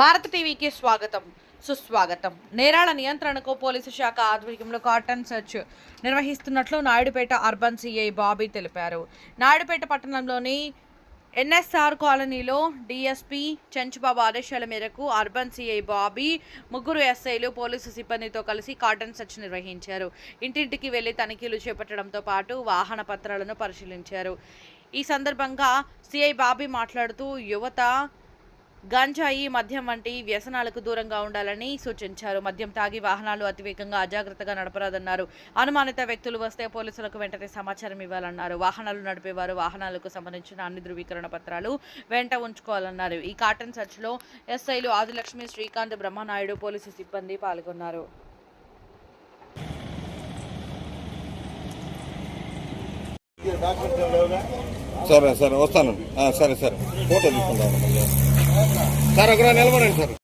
భారత టీవీకి స్వాగతం. సుస్వాగతం. నేరాల నియంత్రణకు పోలీసు శాఖ ఆధ్వర్యంలో కాటన్ సెర్చ్ నిర్వహిస్తున్నట్లు నాయుడుపేట అర్బన్ సిఐ బాబీ తెలిపారు. నాయుడుపేట పట్టణంలోని ఎన్ఎస్ఆర్ కాలనీలో డీఎస్పీ చెంచుబాబు ఆదేశాల మేరకు అర్బన్ సిఐ బాబీ ముగ్గురు ఎస్ఐలు పోలీసు సిబ్బందితో కలిసి కాటన్ సెర్చ్ నిర్వహించారు. ఇంటింటికి వెళ్ళి తనిఖీలు చేపట్టడంతో పాటు వాహన పత్రాలను పరిశీలించారు. ఈ సందర్భంగా సిఐ బాబీ మాట్లాడుతూ యువత గంజాయి మద్యం వంటి వ్యసనాలకు దూరంగా ఉండాలని సూచించారు. మద్యం తాగి వాహనాలు అతివేగంగా అజాగ్రత్తగా నడపరాదన్నారు. అనుమానిత వ్యక్తులు వస్తే పోలీసులకు వెంటనే సమాచారం ఇవ్వాలన్నారు. వాహనాలు నడిపేవారు వాహనాలకు సంబంధించిన అన్ని ధృవీకరణ పత్రాలు వెంట ఉంచుకోవాలన్నారు. ఈ కాటన్ సర్చ్లో ఎస్ఐలు ఆదిలక్ష్మి శ్రీకాంత్ బ్రహ్మనాయుడు పోలీసు సిబ్బంది పాల్గొన్నారు. సరే సరే వస్తాను. సరే సరే. ఫోటో తీసుకుంటాను. మళ్ళీ సార్ అక్కడ నిలబడండి సార్.